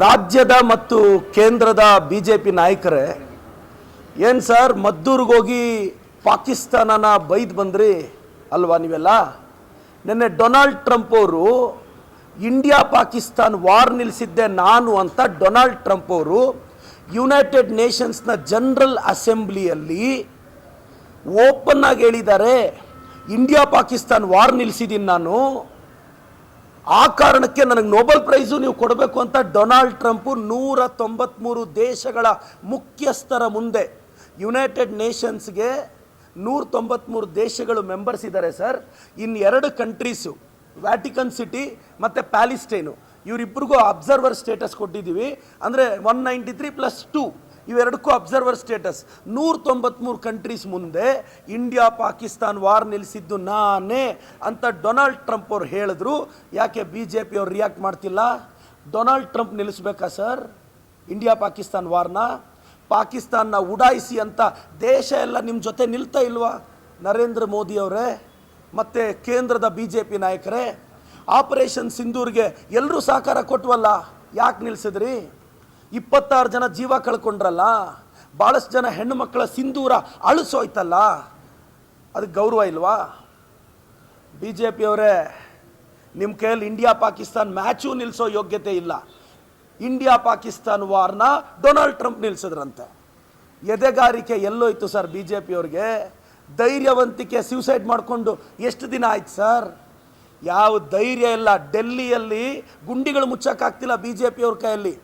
ರಾಜ್ಯದ ಮತ್ತು ಕೇಂದ್ರದ ಬಿ ಜೆ ಪಿ ನಾಯಕರೇ, ಏನು ಸರ್, ಮದ್ದೂರಿಗೆ ಹೋಗಿ ಪಾಕಿಸ್ತಾನನ ಬೈದು ಬಂದ್ರಿ ಅಲ್ವಾ ನೀವೆಲ್ಲ? ನಿನ್ನೆ ಡೊನಾಲ್ಡ್ ಟ್ರಂಪ್ ಅವರು, ಇಂಡಿಯಾ ಪಾಕಿಸ್ತಾನ್ ವಾರ್ ನಿಲ್ಲಿಸಿದ್ದೆ ನಾನು ಅಂತ ಡೊನಾಲ್ಡ್ ಟ್ರಂಪ್ ಅವರು ಯುನೈಟೆಡ್ ನೇಷನ್ಸ್ನ ಜನರಲ್ ಅಸೆಂಬ್ಲಿಯಲ್ಲಿ ಓಪನ್ ಆಗಿ ಹೇಳಿದ್ದಾರೆ, ಇಂಡಿಯಾ ಪಾಕಿಸ್ತಾನ್ ವಾರ್ ನಿಲ್ಲಿಸಿದ್ದೀನಿ ನಾನು ಆ ಕಾರಣಕ್ಕೆ ನನಗೆ ನೋಬೆಲ್ ಪ್ರೈಸು ನೀವು ಕೊಡಬೇಕು ಅಂತ ಡೊನಾಲ್ಡ್ ಟ್ರಂಪು ನೂರ ತೊಂಬತ್ತ್ಮೂರು ದೇಶಗಳ ಮುಖ್ಯಸ್ಥರ ಮುಂದೆ ಯುನೈಟೆಡ್ ನೇಷನ್ಸ್ಗೆ ನೂರ ತೊಂಬತ್ತ್ಮೂರು ದೇಶಗಳು ಮೆಂಬರ್ಸ್ ಇದ್ದಾರೆ ಸರ್ ಇನ್ನು ಎರಡು ಕಂಟ್ರೀಸು ವ್ಯಾಟಿಕನ್ ಸಿಟಿ ಮತ್ತು ಪ್ಯಾಲಿಸ್ಟೈನು ಇವರಿಬ್ಬರಿಗೂ ಅಬ್ಸರ್ವರ್ ಸ್ಟೇಟಸ್ ಕೊಟ್ಟಿದ್ದೀವಿ. ಅಂದರೆ one ninety three plus two ಇವೆರಡಕ್ಕೂ observer status ನೂರ ತೊಂಬತ್ಮೂರು ಕಂಟ್ರೀಸ್ ಮುಂದೆ ಇಂಡಿಯಾ ಪಾಕಿಸ್ತಾನ್ ವಾರ್ ನಿಲ್ಲಿಸಿದ್ದು ನಾನೇ ಅಂತ ಡೊನಾಲ್ಡ್ ಟ್ರಂಪ್ ಅವ್ರು ಹೇಳಿದ್ರು. ಯಾಕೆ ಬಿ ಜೆ ಪಿ ಅವ್ರು ರಿಯಾಕ್ಟ್ ಮಾಡ್ತಿಲ್ಲ? ಡೊನಾಲ್ಡ್ ಟ್ರಂಪ್ ನಿಲ್ಲಿಸ್ಬೇಕಾ ಸರ್ ಇಂಡಿಯಾ ಪಾಕಿಸ್ತಾನ್ ವಾರ್ನ ಪಾಕಿಸ್ತಾನ್ನ ಉಡಾಯಿಸಿ ಅಂತ ದೇಶ ಎಲ್ಲ ನಿಮ್ಮ ಜೊತೆ ನಿಲ್ತಾ ಇಲ್ವಾ? ನರೇಂದ್ರ ಮೋದಿ ಅವರೇ, ಮತ್ತು ಕೇಂದ್ರದ ಬಿ ಜೆ ಪಿ ನಾಯಕರೇ ಆಪರೇಷನ್ ಸಿಂಧೂರ್ಗೆ ಎಲ್ಲರೂ ಸಹಕಾರ ಕೊಟ್ವಲ್ಲ? ಯಾಕೆ ನಿಲ್ಸಿದ್ರಿ? ಇಪ್ಪತ್ತಾರು ಜನ ಜೀವ ಕಳ್ಕೊಂಡ್ರಲ್ಲ ಭಾಳಷ್ಟು ಜನ ಹೆಣ್ಣು ಮಕ್ಕಳ ಸಿಂಧೂರ ಅಳಿಸೋಯ್ತಲ್ಲ ಅದಕ್ಕೆ ಗೌರವ ಇಲ್ವಾ? ಬಿ ಜೆ ಪಿಯವರೇ ನಿಮ್ಮ ಕೈಯಲ್ಲಿ ಇಂಡಿಯಾ ಪಾಕಿಸ್ತಾನ್ ಮ್ಯಾಚು ನಿಲ್ಲಿಸೋ ಯೋಗ್ಯತೆ ಇಲ್ಲ. ಇಂಡಿಯಾ ಪಾಕಿಸ್ತಾನ್ ವಾರ್ನ ಡೊನಾಲ್ಡ್ ಟ್ರಂಪ್ ನಿಲ್ಲಿಸಿದ್ರಂತೆ ಎದೆಗಾರಿಕೆ ಎಲ್ಲೋಯ್ತು ಸರ್ ಬಿ ಜೆ ಪಿಯವ್ರಿಗೆ ಧೈರ್ಯವಂತಿಕೆ ಸ್ಯೂಸೈಡ್ ಮಾಡಿಕೊಂಡು ಎಷ್ಟು ದಿನ ಆಯ್ತು ಸರ್? ಯಾವ ಧೈರ್ಯ ಇಲ್ಲ, ಡೆಲ್ಲಿಯಲ್ಲಿ ಗುಂಡಿಗಳು ಮುಚ್ಚಕ್ಕಾಗ್ತಿಲ್ಲ ಬಿ ಜೆ ಪಿಯವ್ರ ಕೈಯಲ್ಲಿ.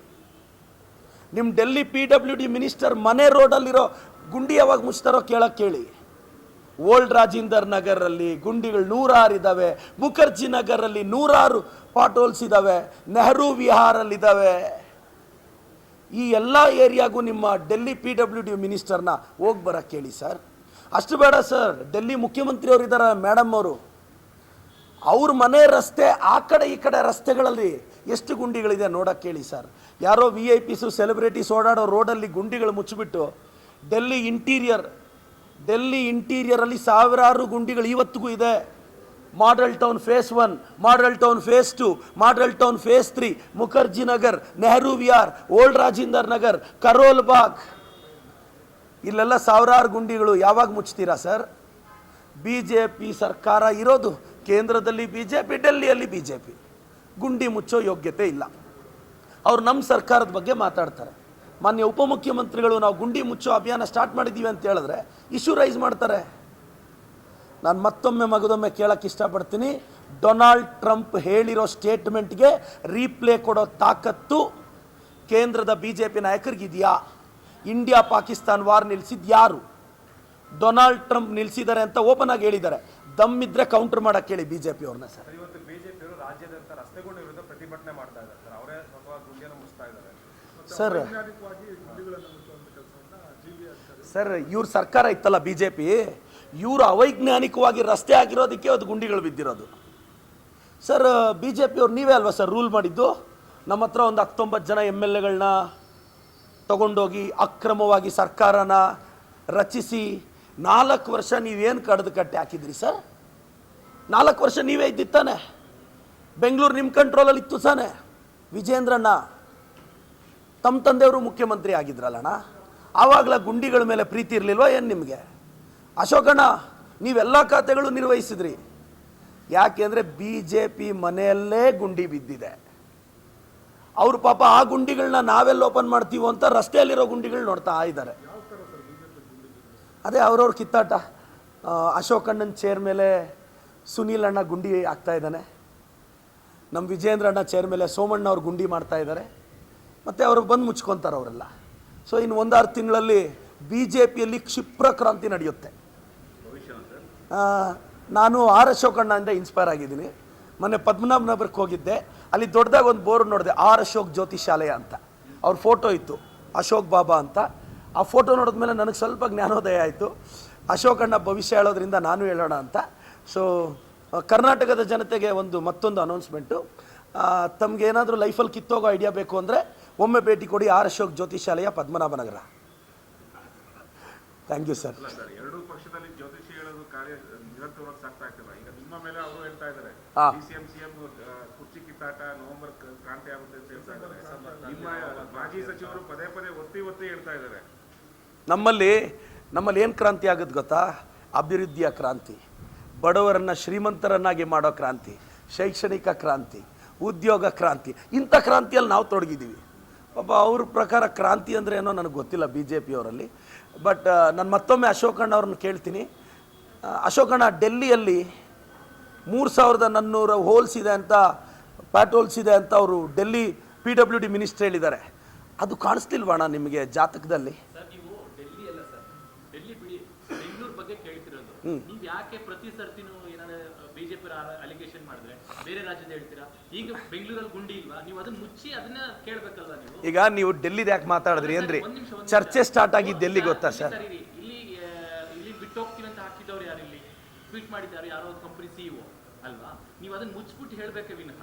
ನಿಮ್ಮ Delhi P W D minister ಮನೆ ರೋಡಲ್ಲಿರೋ ಗುಂಡಿ ಯಾವಾಗ ಮುಚ್ತಾರೋ ಕೇಳಕ್ಕೆ ಕೇಳಿ. ಓಲ್ಡ್ ರಾಜೀಂದರ್ ನಗರಲ್ಲಿ ಗುಂಡಿಗಳು ನೂರಾರು ಇದ್ದಾವೆ ಮುಖರ್ಜಿ ನಗರಲ್ಲಿ ನೂರಾರು ಪಾಟೋಲ್ಸ್ ಇದ್ದಾವೆ ನೆಹರು ವಿಹಾರಲ್ಲಿದ್ದಾವೆ ಈ ಎಲ್ಲ ಏರಿಯಾಗೂ ನಿಮ್ಮ ಡೆಲ್ಲಿ ಪಿ ಡಬ್ಲ್ಯೂ ಡಿ ಮಿನಿಸ್ಟರ್ನ ಹೋಗಿ ಬರಕ್ಕೆ ಕೇಳಿ ಸರ್. ಅಷ್ಟು ಬೇಡ ಸರ್, ಡೆಲ್ಲಿ ಮುಖ್ಯಮಂತ್ರಿಯವರು ಇದ್ದಾರೆ ಮೇಡಮ್ ಅವರು. ಅವ್ರ ಮನೆ ರಸ್ತೆ ಆ ಕಡೆ ಈ ಕಡೆ ರಸ್ತೆಗಳಲ್ಲಿ ಎಷ್ಟು ಗುಂಡಿಗಳಿದೆ ನೋಡಕ್ಕೆ ಕೇಳಿ ಸರ್. ಯಾರೋ ವಿ ಐ ಪಿಸು ಸೆಲೆಬ್ರಿಟೀಸ್ ಓಡಾಡೋ ರೋಡಲ್ಲಿ ಗುಂಡಿಗಳು ಮುಚ್ಚಿಬಿಟ್ಟು, ಡೆಲ್ಲಿ ಇಂಟೀರಿಯರ್ ಡೆಲ್ಲಿ ಇಂಟೀರಿಯರಲ್ಲಿ ಸಾವಿರಾರು ಗುಂಡಿಗಳು ಇವತ್ತಿಗೂ ಇದೆ. Model Town phase one Model Town phase two Model Town phase three Mukherjee Nagar Nehru Vihar Old Rajinder Nagar Karol Bagh ಇಲ್ಲೆಲ್ಲ ಸಾವಿರಾರು ಗುಂಡಿಗಳು ಯಾವಾಗ ಮುಚ್ತೀರಾ ಸರ್? ಬಿ ಜೆ ಪಿ ಸರ್ಕಾರ ಇರೋದು ಕೇಂದ್ರದಲ್ಲಿ ಬಿ ಜೆ ಪಿ ಡೆಲ್ಲಿಯಲ್ಲಿ ಬಿ ಜೆ ಪಿ ಗುಂಡಿ ಮುಚ್ಚೋ ಯೋಗ್ಯತೆ ಇಲ್ಲ. ಅವ್ರು ನಮ್ಮ ಸರ್ಕಾರದ ಬಗ್ಗೆ ಮಾತಾಡ್ತಾರೆ. ಮಾನ್ಯ ಉಪಮುಖ್ಯಮಂತ್ರಿಗಳು ನಾವು ಗುಂಡಿ ಮುಚ್ಚೋ ಅಭಿಯಾನ ಸ್ಟಾರ್ಟ್ ಮಾಡಿದ್ದೀವಿ ಅಂತ ಹೇಳಿದ್ರೆ ಇಶ್ಯೂ ರೈಸ್ ಮಾಡ್ತಾರೆ. ನಾನು ಮತ್ತೊಮ್ಮೆ ಮಗದೊಮ್ಮೆ ಕೇಳಕ್ಕೆ ಇಷ್ಟಪಡ್ತೀನಿ. ಡೊನಾಲ್ಡ್ ಟ್ರಂಪ್ ಹೇಳಿರೋ ಸ್ಟೇಟ್ಮೆಂಟ್ಗೆ ರೀಪ್ಲೇ ಕೊಡೋ ತಾಕತ್ತು ಕೇಂದ್ರದ ಬಿ ಜೆ ಪಿ ನಾಯಕರಿಗಿದೆಯಾ? ಇಂಡಿಯಾ ಪಾಕಿಸ್ತಾನ್ ವಾರ್ ನಿಲ್ಲಿಸಿದ್ದು ಯಾರು? ಡೊನಾಲ್ಡ್ ಟ್ರಂಪ್ ನಿಲ್ಲಿಸಿದ್ದಾರೆ ಅಂತ ಓಪನ್ ಆಗಿ ಹೇಳಿದ್ದಾರೆ. ದಮ್ಮಿದ್ರೆ ಕೌಂಟರ್ ಮಾಡೋಕ್ಕೆ ಹೇಳಿ ಬಿ ಜೆ ಪಿ ಅವ್ರನ್ನ ಸರ್. ರಾಜ್ಯಾದ್ಯಂತ ರಸ್ತೆಗಳ ವಿರುದ್ಧ ಪ್ರತಿಭಟನೆ ಮಾಡ್ತಾ ಇದ್ದಾರೆ ಸರ್. ಅವರೇ ಸ್ವತಃ ಗುಂಡಿಯನ್ನು ಮುಚ್ತಾ ಇದ್ದಾರೆ. ಸರ್ ಸರ್ ಇವ್ರ ಸರ್ಕಾರ ಇತ್ತಲ್ಲ ಬಿ ಜೆ ಪಿ? ಇವರು ಅವೈಜ್ಞಾನಿಕವಾಗಿ ರಸ್ತೆ ಆಗಿರೋದಕ್ಕೆ ಅದು ಗುಂಡಿಗಳು ಬಿದ್ದಿರೋದು. ಸರ್ ಬಿ ಜೆ ಪಿಯವ್ರು ನೀವೇ ಅಲ್ವಾ ಸರ್ ರೂಲ್ ಮಾಡಿದ್ದು? ನಮ್ಮ ಹತ್ರ ಒಂದು ಹತ್ತೊಂಬತ್ತು ಜನ ಎಂ ಎಲ್ ಎಗಳನ್ನ ತಗೊಂಡೋಗಿ ಅಕ್ರಮವಾಗಿ ಸರ್ಕಾರನ ರಚಿಸಿ ನಾಲ್ಕು ವರ್ಷ ನೀವೇನು ಕಡ್ದು ಕಟ್ಟಿ ಹಾಕಿದ್ರಿ ಸರ್? ನಾಲ್ಕು ವರ್ಷ ನೀವೇ ಇದ್ದಿತ್ತಾನೆ ಬೆಂಗಳೂರು ನಿಮ್ಮ ಕಂಟ್ರೋಲಲ್ಲಿ ಇತ್ತು ಸಾನೆ. ವಿಜೇಂದ್ರಣ್ಣ ತಮ್ಮ ತಂದೆಯವರು ಮುಖ್ಯಮಂತ್ರಿ ಆಗಿದ್ರಲ್ಲಣ್ಣ. ಆವಾಗಲ ಗುಂಡಿಗಳ ಮೇಲೆ ಪ್ರೀತಿ ಇರಲಿಲ್ವಾ ಏನು ನಿಮಗೆ? ಅಶೋಕಣ್ಣ, ನೀವೆಲ್ಲ ಖಾತೆಗಳು ನಿರ್ವಹಿಸಿದ್ರಿ. ಯಾಕೆಂದರೆ ಬಿ ಜೆ ಪಿ ಮನೆಯಲ್ಲೇ ಗುಂಡಿ ಬಿದ್ದಿದೆ. ಅವರು ಪಾಪ ಆ ಗುಂಡಿಗಳನ್ನ ನಾವೆಲ್ಲ ಓಪನ್ ಮಾಡ್ತೀವೋ ಅಂತ ರಸ್ತೆಯಲ್ಲಿರೋ ಗುಂಡಿಗಳು ನೋಡ್ತಾ ಇದ್ದಾರೆ. ಅದೇ ಅವ್ರವ್ರ ಕಿತ್ತಾಟ. ಅಶೋಕಣ್ಣನ ಚೇರ್ ಮೇಲೆ ಸುನೀಲ್ ಅಣ್ಣ ಗುಂಡಿ ಆಗ್ತಾ ಇದ್ದಾನೆ. ನಮ್ಮ ವಿಜೇಂದ್ರ ಅಣ್ಣ ಚೇರ್ ಮೇಲೆ ಸೋಮಣ್ಣ ಅವ್ರು ಗುಂಡಿ ಮಾಡ್ತಾ ಇದ್ದಾರೆ ಮತ್ತು ಅವರು ಬಂದು ಮುಚ್ಕೊತಾರೆ ಅವರೆಲ್ಲ. ಸೊ ಇನ್ನು ಒಂದಾರು ತಿಂಗಳಲ್ಲಿ ಬಿ ಜೆ ಪಿಯಲ್ಲಿ ಕ್ಷಿಪ್ರ ಕ್ರಾಂತಿ ನಡೆಯುತ್ತೆ. ನಾನು ಆರ್ ಅಶೋಕಣ್ಣಯಿಂದ ಇನ್ಸ್ಪೈರ್ ಆಗಿದ್ದೀನಿ. ಮೊನ್ನೆ ಪದ್ಮನಾಭನಗರಕ್ಕೆ ಹೋಗಿದ್ದೆ. ಅಲ್ಲಿ ದೊಡ್ಡದಾಗಿ ಒಂದು ಬೋರ್ ನೋಡಿದೆ, ಆರ್ ಅಶೋಕ್ ಜ್ಯೋತಿ ಶಾಲೆಯ ಅಂತ. ಅವ್ರ ಫೋಟೋ ಇತ್ತು, ಅಶೋಕ್ ಬಾಬಾ ಅಂತ. ಆ ಫೋಟೋ ನೋಡಿದ್ಮೇಲೆ ನನಗೆ ಸ್ವಲ್ಪ ಜ್ಞಾನೋದಯ ಆಯಿತು. ಅಶೋಕಣ್ಣ ಭವಿಷ್ಯ ಹೇಳೋದ್ರಿಂದ ನಾನು ಹೇಳೋಣ ಅಂತ. ಸೊ ಕರ್ನಾಟಕದ ಜನತೆಗೆ ಒಂದು ಮತ್ತೊಂದು ಅನೌನ್ಸ್ಮೆಂಟು ತಮ್ಗೆ ಏನಾದರೂ ಲೈಫಲ್ಲಿ ಕಿತ್ತೋಗೋ ಐಡಿಯಾ ಬೇಕು ಅಂದರೆ ಒಮ್ಮೆ ಭೇಟಿ ಕೊಡಿ R Ashok Jyotishalaya Padmanabhanagar. Thank you sir sir ಎರಡೂ ಪಕ್ಷದಲ್ಲಿ ಜ್ಯೋತಿಷಿ ಹೇಳೋದು ಕಾರ್ಯ ನಿರಂತರವಾಗಿ ಸಾಗ್ತಾ ಆಗ್ತಿಲ್ಲ. ಈಗ ನಿಮ್ಮ ಮೇಲೆ ಅವರು ಹೇಳ್ತಾ ಇದ್ದಾರೆ ಹಾ. D C M C M ಕುರ್ಚಿ ಕಿತ್ತಾಟ ನವೆಂಬರ್ ಕ್ರಾಂತಿ ಆಗುತ್ತೆ ಅಂತ ಹೇಳ್ತಾ ಇದ್ದಾರೆ. ನಿಮ್ಮ ಮಾಜಿ ಸಚಿವರು ಪದೇ ಪದೇ ಒತ್ತಿ ಒತ್ತಿ ಹೇಳ್ತಾ ಇದ್ದಾರೆ. ನಮ್ಮಲ್ಲಿ ನಮ್ಮಲ್ಲಿ ಏನು ಕ್ರಾಂತಿ ಆಗುತ್ತೆ ಗೊತ್ತಾ? ಅಭಿವೃದ್ಧಿಯ ಕ್ರಾಂತಿ. ಬಡವರನ್ನು ಶ್ರೀಮಂತರನ್ನಾಗಿ ಮಾಡೋ ಕ್ರಾಂತಿ, ಶೈಕ್ಷಣಿಕ ಕ್ರಾಂತಿ, ಉದ್ಯೋಗ ಕ್ರಾಂತಿ, ಇಂಥ ಕ್ರಾಂತಿಯಲ್ಲಿ ನಾವು ತೊಡಗಿದ್ದೀವಿ. ಪಾಪ ಅವ್ರ ಪ್ರಕಾರ ಕ್ರಾಂತಿ ಅಂದರೆ ಏನೋ ನನಗೆ ಗೊತ್ತಿಲ್ಲ ಬಿ ಜೆ ಪಿಯವರಲ್ಲಿ ಬಟ್ ನಾನು ಮತ್ತೊಮ್ಮೆ ಅಶೋಕಣ್ಣ ಅವ್ರನ್ನ ಕೇಳ್ತೀನಿ. ಅಶೋಕಣ್ಣ ಡೆಲ್ಲಿಯಲ್ಲಿ ಮೂರು ಸಾವಿರದ ನಾನ್ನೂರು ಹೋಲ್ಸ್ ಇದೆ ಅಂತ, ಪ್ಯಾಟ್ ಇದೆ ಅಂತ ಅವರು Delhi P W D minister ಹೇಳಿದ್ದಾರೆ. ಅದು ಕಾಣಿಸ್ತಿಲ್ವಣ್ಣ ನಿಮಗೆ ಜಾತಕದಲ್ಲಿ ಸರ್ ನೀವು ಡೆಲ್ಲಿ ಅಲ್ಲ ಸರ್ ಡೆಲ್ಲಿ ಬಿಡಿ ಬೆಂಗಳೂರು ಬಗ್ಗೆ ಕೇಳ್ತಿರೋದು ನೀವ್ ಯಾಕೆ ಪ್ರತಿ ಸರ್ತಿನೂ ಏನಾದ್ರು ಬಿಜೆಪಿ ಅಲಿಗೇಷನ್ ಮಾಡಿದ್ರೆ? ಬೇರೆ ರಾಜ್ಯದ ಹೇಳ್ತೀರಾ? ಈಗ ಬೆಂಗಳೂರಲ್ಲಿ ಗುಂಡಿ ಇಲ್ವಾ? ನೀವು ಅದನ್ನ ಮುಚ್ಚಿ ಅದನ್ನ ಕೇಳ್ಬೇಕಲ್ವಾ ನೀವು? ಈಗ ನೀವು ಡೆಲ್ಲಿದ ಯಾಕೆ ಮಾತಾಡಿದ್ರಿ ಒಂದ್ ಚರ್ಚೆ ಸ್ಟಾರ್ಟ್ ಆಗಿದ್ದು ಡೆಲ್ಲಿ ಗೊತ್ತಾ ಸರ್ ಇಲ್ಲಿ ಇಲ್ಲಿ ಬಿಟ್ಟು ಹೋಗ್ತೀನಿ ಅಂತ ಹಾಕಿದವ್ರು ಯಾರು ಇಲ್ಲಿ? ಟ್ವೀಟ್ ಮಾಡಿದ್ದಾರೆ ಯಾರೋ ಕಂಪನಿ ಸಿಇಒ ಅಲ್ವಾ? ನೀವು ಅದನ್ನ ಮುಚ್ಚಿಬಿಟ್ಟು ಹೇಳ್ಬೇಕೆ ವಿನಃ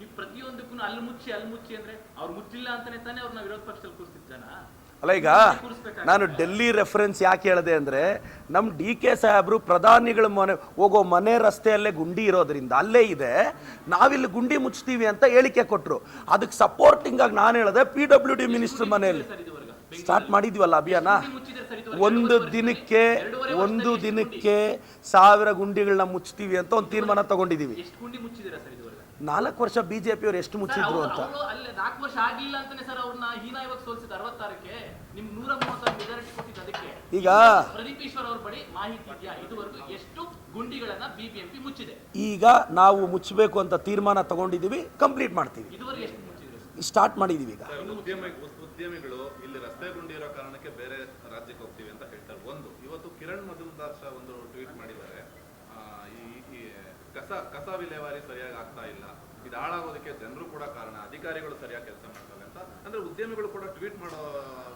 ನೀವು ಪ್ರತಿಯೊಂದಕ್ಕೂ ಅಲ್ಲಿ ಮುಚ್ಚಿ ಅಲ್ಲಿ ಮುಚ್ಚಿ ಅಂದ್ರೆ ಅವ್ರು ಮುಚ್ಚಿಲ್ಲ ಅಂತಾನೆ ತಾನೇ ಅವ್ರನ್ನ ವಿರೋಧ ಪಕ್ಷದಲ್ಲಿ ಕೂರಿಸಿದ್ ಜನ? ಅಲ್ಲ ಈಗ ನಾನು ಡೆಲ್ಲಿ ರೆಫರೆನ್ಸ್ ಯಾಕೆ ಹೇಳಿದೆ ಅಂದರೆ ನಮ್ಮ ಡಿ ಕೆ ಸಾಹೇಬರು ಪ್ರಧಾನಿಗಳ ಮನೆ ಹೋಗೋ ಮನೆ ರಸ್ತೆಯಲ್ಲೇ ಗುಂಡಿ ಇರೋದ್ರಿಂದ ಅಲ್ಲೇ ಇದೆ. ನಾವಿಲ್ಲಿ ಗುಂಡಿ ಮುಚ್ತೀವಿ ಅಂತ ಹೇಳಿಕೆ ಕೊಟ್ಟರು ಅದಕ್ಕೆ ಸಪೋರ್ಟಿಂಗ್ ಆಗಿ ನಾನು ಹೇಳಿದೆ ಪಿ ಡಬ್ಲ್ಯೂ ಡಿ ಮಿನಿಸ್ಟರ್ ಮನೆಯಲ್ಲಿ. ಸ್ಟಾರ್ಟ್ ಮಾಡಿದ್ವಲ್ಲ ಅಭಿಯಾನ? ಒಂದು ದಿನಕ್ಕೆ ಒಂದು ದಿನಕ್ಕೆ ಸಾವಿರ ಗುಂಡಿಗಳನ್ನ ಮುಚ್ತೀವಿ ಅಂತ ಒಂದು ತೀರ್ಮಾನ ತಗೊಂಡಿದ್ದೀವಿ ನಾಲ್ಕು ವರ್ಷ ಬಿಜೆಪಿ ಅವರು ಎಷ್ಟು ಮುಚ್ಚಿದ್ರು ಅಂತ. ಈಗ? ಪ್ರದೀಪ್ ಈಶ್ವರ್ ಅವ್ರ ಬಳಿ ಮಾಹಿತಿ ಇದೆಯಾ? ಇದುವರೆಗೂ ಎಷ್ಟು ಗುಂಡಿಗಳನ್ನ ಬಿಬಿಎಂಪಿ ಮುಚ್ಚಿದೆ? ಈಗ ನಾವು ಮುಚ್ಚಬೇಕು ಅಂತ ತೀರ್ಮಾನ ತಗೊಂಡಿದ್ದೀವಿ ಕಂಪ್ಲೀಟ್ ಮಾಡ್ತೀವಿ. ಸ್ಟಾರ್ಟ್ ಮಾಡಿದೀವಿ ಈಗ. ಉದ್ಯಮಿ ಉದ್ಯಮಿಗಳು ಇಲ್ಲಿ ರಸ್ತೆ ಗುಂಡಿ ಇರೋ ಕಾರಣಕ್ಕೆ ಬೇರೆ ರಾಜ್ಯಕ್ಕೆ ಹೋಗ್ತೀವಿ ಅಂತ ಹೇಳ್ತಾರೆ. ಒಂದು ಇವತ್ತು ಕಿರಣ್ ಮಜುಮ್ದಾರ್ ಶಾ ಒಂದು ಟ್ವೀಟ್ ಮಾಡಿದ್ದಾರೆ. ಈ ಕಸ ಕಸ ವಿಲೇವಾರಿ ಸರಿಯಾಗಿ ಆಗ್ತಾ ಇಲ್ಲ. ಇದು ಹಾಳಾಗೋದಕ್ಕೆ ಜನರು ಕೂಡ ಕಾರಣ ಅಧಿಕಾರಿಗಳು ಸರಿಯಾಗಿ ಕೆಲಸ ಮಾಡ್ತಾರೆ ಅಂತ. ಅಂದ್ರೆ ಉದ್ಯಮಿಗಳು ಕೂಡ ಟ್ವೀಟ್ ಮಾಡೋ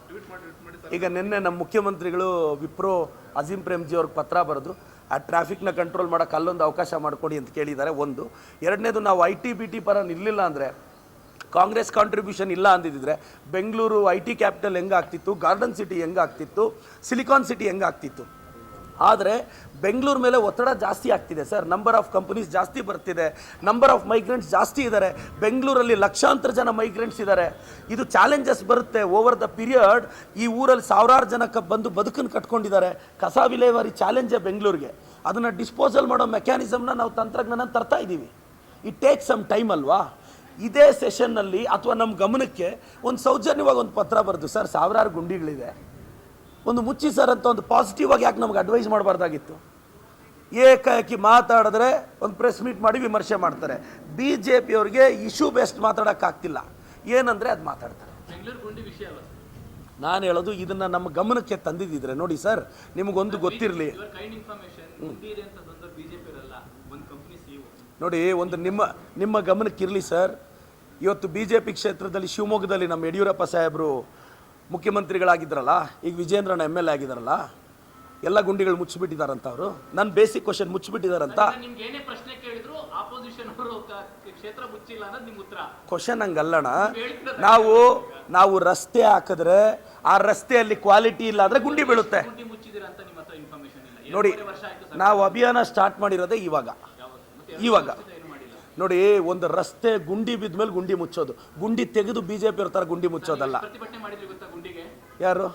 ಟ್ವೀಟ್ ಮಾಡಿ ಟ್ವೀಟ್ ಮಾಡಿ ಈಗ ನಿನ್ನೆ ನಮ್ಮ ಮುಖ್ಯಮಂತ್ರಿಗಳು ವಿಪ್ರೋ ಅಜೀಂ ಪ್ರೇಮ್ಜಿ ಅವ್ರಿಗೆ ಪತ್ರ ಬರೆದ್ರು. ಆ ಟ್ರಾಫಿಕ್ನ ಕಂಟ್ರೋಲ್ ಮಾಡೋಕೆ ಅಲ್ಲೊಂದು ಅವಕಾಶ ಮಾಡಿಕೊಡಿ ಅಂತ ಕೇಳಿದ್ದಾರೆ. ಒಂದು. ಎರಡನೇದು ನಾವು ಐ ಟಿ ಬಿ ಟಿ ಪರ ನಿಲ್ಲಿಲ್ಲ ಅಂದರೆ ಕಾಂಗ್ರೆಸ್ ಕಾಂಟ್ರಿಬ್ಯೂಷನ್ ಇಲ್ಲ ಅಂದಿದ್ದರೆ ಬೆಂಗಳೂರು ಐ ಟಿ ಕ್ಯಾಪಿಟಲ್ ಹೆಂಗಾಗ್ತಿತ್ತು ಗಾರ್ಡನ್ ಸಿಟಿ ಹೆಂಗಾಗ್ತಿತ್ತು ಸಿಲಿಕಾನ್ ಸಿಟಿ ಹೆಂಗಾಗ್ತಿತ್ತು ಆದರೆ ಬೆಂಗಳೂರು ಮೇಲೆ ಒತ್ತಡ ಜಾಸ್ತಿ ಆಗ್ತಿದೆ ಸರ್. ನಂಬರ್ ಆಫ್ ಕಂಪನೀಸ್ ಜಾಸ್ತಿ ಬರ್ತಿದೆ. ನಂಬರ್ ಆಫ್ ಮೈಗ್ರೆಂಟ್ಸ್ ಜಾಸ್ತಿ ಇದ್ದಾರೆ ಬೆಂಗಳೂರಲ್ಲಿ ಲಕ್ಷಾಂತರ ಜನ ಮೈಗ್ರೆಂಟ್ಸ್ ಇದ್ದಾರೆ ಇದು ಚಾಲೆಂಜಸ್ ಬರುತ್ತೆ. ಓವರ್ ದ ಪೀರಿಯಡ್ ಈ ಊರಲ್ಲಿ ಸಾವಿರಾರು ಜನಕ್ಕೆ ಬಂದು ಬದುಕನ್ನು ಕಟ್ಕೊಂಡಿದ್ದಾರೆ. ಕಸ ವಿಲೇವಾರಿ ಚಾಲೆಂಜೇ ಬೆಂಗಳೂರಿಗೆ. ಅದನ್ನು ಡಿಸ್ಪೋಸಲ್ ಮಾಡೋ ಮೆಕ್ಯಾನಿಸಮ್ನ ನಾವು ತಂತ್ರಜ್ಞಾನ ತರ್ತಾ ಇದ್ದೀವಿ ಇಟ್ ಟೇಕ್ ಸಮ್ ಟೈಮ್ ಅಲ್ವಾ? ಇದೇ ಸೆಷನ್ನಲ್ಲಿ ಅಥವಾ ನಮ್ಮ ಗಮನಕ್ಕೆ ಒಂದು ಸೌಜನ್ಯವಾಗಿ ಒಂದು ಪತ್ರ ಬರೆದು ಸರ್ ಸಾವಿರಾರು ಗುಂಡಿಗಳಿದೆ ಒಂದು ಮುಚ್ಚಿ ಸರ್ ಅಂತ ಒಂದು ಪಾಸಿಟಿವ್ ಆಗಿ ಯಾಕೆ ನಮ್ಗೆ ಅಡ್ವೈಸ್ ಮಾಡಬಾರ್ದಾಗಿತ್ತು? ಏಕಾಏಕಿ ಮಾತಾಡಿದ್ರೆ ಒಂದು ಪ್ರೆಸ್ ಮೀಟ್ ಮಾಡಿ ವಿಮರ್ಶೆ ಮಾಡ್ತಾರೆ. ಬಿ ಜೆ ಪಿಯವ್ರಿಗೆ ಇಶ್ಯೂ ಬೆಸ್ಟ್ ಮಾತಾಡೋಕ್ಕಾಗ್ತಿಲ್ಲ ಏನಂದರೆ ಅದು ಮಾತಾಡ್ತಾರೆ. ನಾನು ಹೇಳೋದು ಇದನ್ನು ನಮ್ಮ ಗಮನಕ್ಕೆ ತಂದಿದ್ದಿದ್ರೆ ನೋಡಿ ಸರ್ ನಿಮಗೊಂದು ಗೊತ್ತಿರಲಿ ಇವರ್ ಕೈಂಡ್ ಇನ್ಫಾರ್ಮೇಶನ್ ಗುಂಡಿ ಇದೆ ಅಂತ ತಂದವ್ರು ಬಿಜೆಪಿ ಇರಲ್ಲ ಒಂದು ಕಂಪನಿ ಸಿಇಒ ನೋಡಿ ಒಂದು ನಿಮ್ಮ ನಿಮ್ಮ ಗಮನಕ್ಕಿರಲಿ ಸರ್ ಇವತ್ತು ಬಿ ಜೆ ಪಿ ಕ್ಷೇತ್ರದಲ್ಲಿ ಶಿವಮೊಗ್ಗದಲ್ಲಿ ನಮ್ಮ ಯಡಿಯೂರಪ್ಪ ಸಾಹೇಬರು ಮುಖ್ಯಮಂತ್ರಿಗಳಾಗಿದ್ರಲ್ಲ ಈಗ ವಿಜೇಂದ್ರನ ಎಂ ಎಲ್ ಎ ಆಗಿದ್ದಾರಲ್ಲ ಎಲ್ಲ ಗುಂಡಿಗಳು ಮುಚ್ಚಿಬಿಟ್ಟಿದಾರಂತ ಅವರು. ನನ್ನ ಬೇಸಿಕ್ ಕ್ವಶನ್ ಮುಚ್ಚಿಬಿಟ್ಟಿದಾರಂತ. ಕ್ವಶನ್ ಹಂಗಲ್ಲಣ ನಾವು ನಾವು ರಸ್ತೆ ಹಾಕಿದ್ರೆ ಆ ರಸ್ತೆಯಲ್ಲಿ ಕ್ವಾಲಿಟಿ ಇಲ್ಲ ಅಂದರೆ ಗುಂಡಿ ಬೀಳುತ್ತೆ. ನೋಡಿ ನಾವು ಅಭಿಯಾನ ಸ್ಟಾರ್ಟ್ ಮಾಡಿರೋದೇ ಇವಾಗ. ಇವಾಗ. ನೋಡಿ ಒಂದು ರಸ್ತೆ ಗುಂಡಿ ಬಿದ್ದ ಮೇಲೆ ಗುಂಡಿ ಮುಚ್ಚೋದು. ಗುಂಡಿ ತೆಗೆದು ಬಿ ಜೆ ಪಿ ಇರ್ತಾರೆ ಗುಂಡಿ ಮುಚ್ಚೋದಲ್ಲ ಯಾರು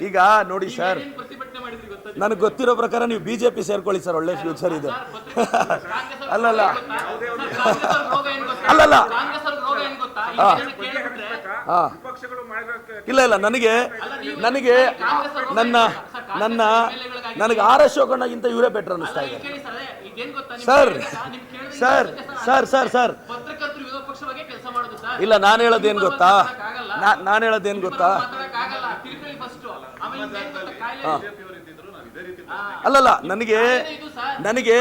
ಈಗ ನೋಡಿ ಸರ್ ನನಗೆ ಗೊತ್ತಿರೋ ಪ್ರಕಾರ ನೀವು ಬಿ ಜೆ ಪಿ ಸೇರ್ಕೊಳ್ಳಿ ಸರ್ ಒಳ್ಳೆ ಫ್ಯೂಚರ್ ಇದೆ. ಅಲ್ಲಲ್ಲ. ಅಲ್ಲಲ್ಲ. ಇಲ್ಲ ಇಲ್ಲ ನನಗೆ ನನಗೆ ನನ್ನ ನನ್ನ ನನಗೆ ಆರ್ ಎಸ್ ಶೋಕಣ್ಣಗಿಂತ ಇವರೇ ಬೆಟ್ರ್ ಅನ್ನಿಸ್ತಾ ಇದೆ ಸರ್ ಇದೇನ್ ಗೊತ್ತಾ ನಿಮ್ಗೆ? Sir sir sir sir sir ವಿರೋಧ ಪಕ್ಷ ಕೆಲಸ ಮಾಡೋದು ಸರ್. ಇಲ್ಲ ನಾನು ಹೇಳೋದು ಏನು ಗೊತ್ತಾ. ನಾನು ಹೇಳೋದು ಗೊತ್ತಾ? ಮಾತಾಡಕ್ಕಾಗಲ್ಲ ಫಸ್ಟ್ ಆಮೇಲೆ ಇನ್ನೇನ್ ಗೊತ್ತಾ? ರೀತಿ ಅಲ್ಲಲ್ಲ ನನಗೆ ನನಗೆ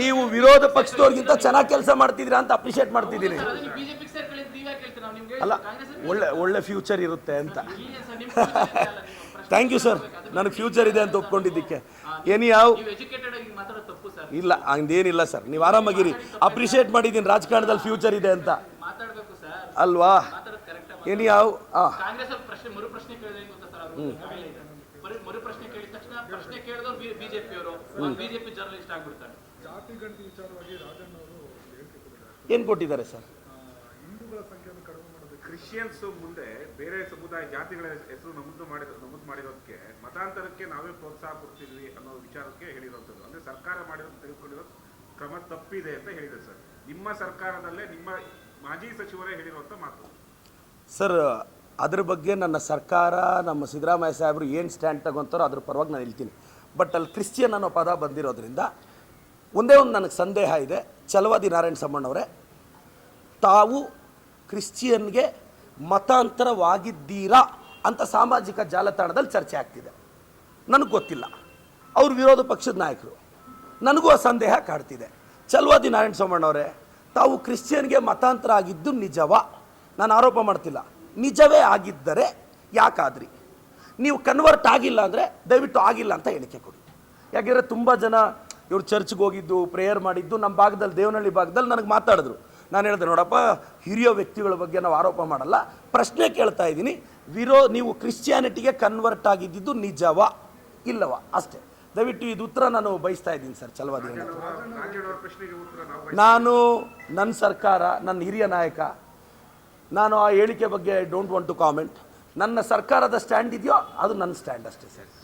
ನೀವು ವಿರೋಧ ಪಕ್ಷದವ್ರಿಗಿಂತ ಚೆನ್ನಾಗಿ ಕೆಲಸ ಮಾಡ್ತಿದ್ದೀರಾ ಅಂತ ಅಪ್ರಿಷಿಯೇಟ್ ಮಾಡ್ತಿದ್ದೀನಿ. ಬಿಜೆಪಿ ಸೇರ್ಕೊಳ್ಳಿ ಅಂತ ನೀವೇ ಕೇಳ್ತೀರಾ ನಾವು ನಿಮ್ಗೆ ಅಲ್ಲ ಕಾಂಗ್ರೆಸ್ ಒಳ್ಳೆ ಒಳ್ಳೆ ಫ್ಯೂಚರ್ ಇರುತ್ತೆ ಅಂತ. ಥ್ಯಾಂಕ್ ಯು ಸರ್ ನನಗೆ ಫ್ಯೂಚರ್ ಇದೆ ಅಂತ ಒಪ್ಕೊಂಡಿದ್ದಕ್ಕೆ. ಎನಿ ಯಾವ ನೀವು ಎಜುಕೇಟೆಡ್ ಆಗಿ ಮಾತಾಡೋದು ತಪ್ಪು ಸರ್ ಇಲ್ಲ ಹಂಗೇನಿಲ್ಲ ಸರ್ ನೀವು ಆರಾಮಾಗಿರಿ. ಅಪ್ರಿಷಿಯೇಟ್ ಮಾಡಿದ್ದೀನಿ ರಾಜಕಾರಣದಲ್ಲಿ ಫ್ಯೂಚರ್ ಇದೆ ಅಂತ. ಮಾತಾಡ್ಬೇಕು ಸರ್ ಅಲ್ವಾ? ಏನಿ ಕರೆಕ್ಟ್ ಏನು ಯಾವ ಹಾಂ ಕಾಂಗ್ರೆಸ್ ಅವ್ರು ಪ್ರಶ್ನೆ ಮರು ಪ್ರಶ್ನೆ ಕೇಳಿದ್ರೆ ಏನ್ ಗೊತ್ತಾ ಸರ್ ಅವರು? ಕಾಯಿಲೆ ಇದೆ. ಮರು ಮರು ಪ್ರಶ್ನೆ ಕೇಳಿದ ತಕ್ಷಣ ಪ್ರಶ್ನೆ ಕೇಳಿದವ್ರು ಬಿಜೆಪಿ ಅವರು. ಬಿಜೆಪಿ ಜರ್ನಲಿಸ್ಟ್ ಆಗ್ಬಿಡ್ತಾರೆ. ಜಾತಿ ಗಣತಿ ವಿಚಾರವಾಗಿ ರಾಜಣ್ಣ ಅವರು ಹೇಳಿಕೆ ಕೊಟ್ಟಿದ್ದಾರೆ. ಏನು ಕೊಟ್ಟಿದ್ದಾರೆ ಸರ್ ಕ್ರಿಶ್ಚಿಯನ್ಸ್ ಮುಂದೆ ಬೇರೆ ಸಮುದಾಯ ಜಾತಿಗಳ ಹೆಸರು ನಮೂದು ಮಾಡಿದ, ನಮೂದು ಮಾಡಿರೋದಕ್ಕೆ ಮತಾಂತರಕ್ಕೆ ನಾವೇ ಪ್ರೋತ್ಸಾಹ ಕೊಡ್ತಿದ್ವಿ ಅನ್ನೋ ವಿಚಾರಕ್ಕೆ ಹೇಳಿರುವಂಥದ್ದು ಅಂದ್ರೆ ಸರ್ಕಾರ ಮಾಡಿರೋದು ತೆಗೆದುಕೊಂಡಿರೋ ಕ್ರಮ ತಪ್ಪಿದೆ ಅಂತ ಹೇಳಿದೆ ಸರ್. ನಿಮ್ಮ ಸರ್ಕಾರದಲ್ಲೇ ನಿಮ್ಮ ಮಾಜಿ ಸಚಿವರೇ ಹೇಳಿರುವಂತ ಮಾತು. ಸರ್, ಅದ್ರ ಬಗ್ಗೆ ನನ್ನ ಸರ್ಕಾರ, ನಮ್ಮ ಸಿದ್ದರಾಮಯ್ಯ ಸಾಹೇಬರು ಏನು ಸ್ಟ್ಯಾಂಡ್ ತಗೊಂತಾರೋ ಅದ್ರ ಪರವಾಗಿ ನಾನು ಹೇಳ್ತೀನಿ. ಬಟ್ ಅಲ್ಲಿ ಕ್ರಿಶ್ಚಿಯನ್ ಅನ್ನೋ ಪದ ಬಂದಿರೋದ್ರಿಂದ ಒಂದೇ ಒಂದು ನನಗೆ ಸಂದೇಹ ಇದೆ. ಛಲವಾದಿ ನಾರಾಯಣ ಸಮ್ಮಣ್ಣವರೇ, ತಾವು ಕ್ರಿಶ್ಚಿಯನ್ಗೆ ಮತಾಂತರವಾಗಿದ್ದೀರಾ ಅಂತ ಸಾಮಾಜಿಕ ಜಾಲತಾಣದಲ್ಲಿ ಚರ್ಚೆ ಆಗ್ತಿದೆ. ನನಗೆ ಗೊತ್ತಿಲ್ಲ. ಅವರು ವಿರೋಧ ಪಕ್ಷದ ನಾಯಕರು. ನನಗೂ ಆ ಸಂದೇಹ ಕಾಡ್ತಿದೆ. ಚಲವಾದಿ ನಾರಾಯಣ ಸೋಮಣ್ಣವರೇ ತಾವು ಕ್ರಿಶ್ಚಿಯನ್ಗೆ ಮತಾಂತರ ಆಗಿದ್ದು ನಿಜವ? ನಾನು ಆರೋಪ ಮಾಡ್ತಿಲ್ಲ. ನಿಜವೇ ಆಗಿದ್ದರೆ ಯಾಕಾದ್ರಿ? ನೀವು ಕನ್ವರ್ಟ್ ಆಗಿಲ್ಲ ಅಂದರೆ ದಯವಿಟ್ಟು ಆಗಿಲ್ಲ ಅಂತ ಹೇಳಿಕೆ ಕೊಡಿ. ಯಾಕೆಂದರೆ ತುಂಬ ಜನ ಇವರು ಚರ್ಚ್ಗೆ ಹೋಗಿದ್ದು ಪ್ರೇಯರ್ ಮಾಡಿದ್ದು ನಮ್ಮ ಭಾಗದಲ್ಲಿ, ದೇವನಹಳ್ಳಿ ಭಾಗದಲ್ಲಿ ನನಗೆ ಮಾತಾಡಿದ್ರು. ನಾನು ಹೇಳಿದೆ ನೋಡಪ್ಪ, ಹಿರಿಯ ವ್ಯಕ್ತಿಗಳ ಬಗ್ಗೆ ನಾವು ಆರೋಪ ಮಾಡಲ್ಲ. ಪ್ರಶ್ನೆ ಕೇಳ್ತಾ ಇದ್ದೀನಿ. ವಿರೋ, ನೀವು ಕ್ರಿಶ್ಚಿಯಾನಿಟಿಗೆ ಕನ್ವರ್ಟ್ ಆಗಿದ್ದಿದ್ದು ನಿಜವಾ? ಇಲ್ಲವ? ಅಷ್ಟೇ. ದಯವಿಟ್ಟು ಇದು ಉತ್ತರ ನಾನು ಬಯಸ್ತಾ ಇದ್ದೀನಿ ಸರ್ ಚಲವಾದಿ ನಾನು ನನ್ನ ಸರ್ಕಾರ, ನನ್ನ ಹಿರಿಯ ನಾಯಕ, ನಾನು ಆ ಹೇಳಿಕೆ ಬಗ್ಗೆ I don't want to comment ನನ್ನ ಸರ್ಕಾರದ ಸ್ಟ್ಯಾಂಡ್ ಇದೆಯೋ, ಅದು ನನ್ನ ಸ್ಟ್ಯಾಂಡ್ ಅಷ್ಟೇ ಸರ್.